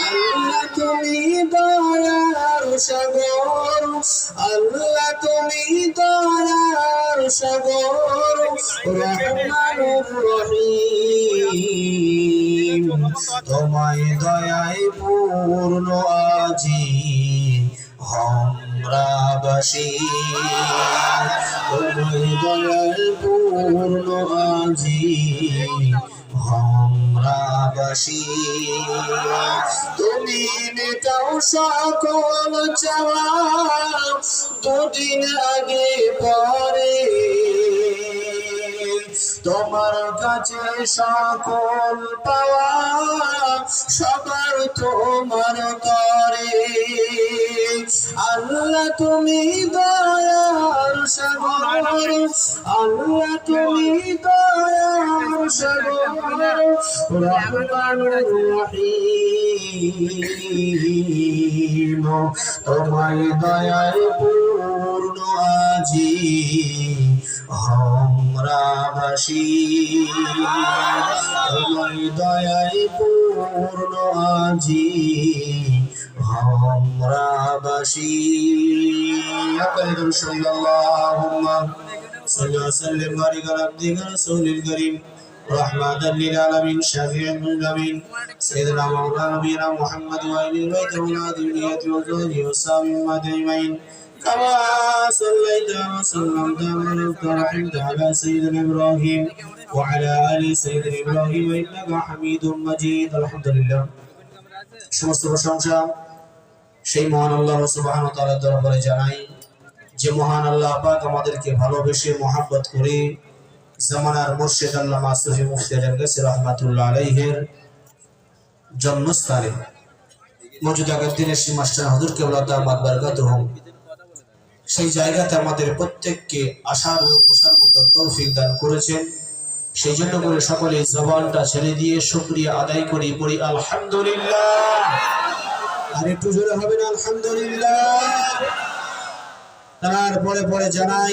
আল্লাহ তুমি দয়ার সাগর, আল্লাহ তুমি দয়ার সাগর, রহমানুর রহিম। তোমায় দয়ায় পূর্ণ আজি হমরাবাসী। তোমায় দয়ায় পূর্ণ আজি হমরাবাসী তুমি মেটাও সকল চাওয়া, দুদিন আগে পরে। তোমার কাছে সকল পাওয়া, সবার তোমার তরে আল্লাহ তুমি সাগর আল্লাহ তুমি দয়ার সাগর রহমানুর রহিম তোমায় দয়ায় পূর্ণ আজি হমরাবাসী তোমায় দয়ায় পূর্ণ আজি হমরাবাসী أقل رسول اللهم صل وسلم وبارك على عبدك رسول الكريم رحمة للعالمين شافع المسلمين سيدنا مولانا نبينا محمد وآل البيت وأولاد ذريته وزوجه وصحبه أجمعين كما صليت وسلمت وباركت ورحمت على سيدنا ابراهيم وعلى ال سيدنا ابراهيم انك حميد مجيد الحمد لله সমস্ত প্রশংসা সেই মহান আল্লাহ সুবহান তাআলার দরবারে জানাই যে মহান আল্লাহ পাক আমাদেরকে ভালোবেসে মহাব্বত করে জামানার মুর্শিদ আল্লাহ মাসুফি মুফতি গাছি রহমাতুল্লাহ আলাইহের জন্মস্থানে মজুদ আগের দিনের শ্রী মাস্টার হজুর কেবলা দামাত বারকাতুহুম সেই জায়গাতে আমাদের প্রত্যেককে আসার ও বসার মতো তৌফিক দান করেছেন। সেই জন্য করে সকলে জবানটা ছেড়ে দিয়ে শুক্রিয়া আদায় করি, পড়ি আলহামদুলিল্লাহ। আর একটু জোরে হবে না? আলহামদুলিল্লাহ। তারপরে পরে জানাই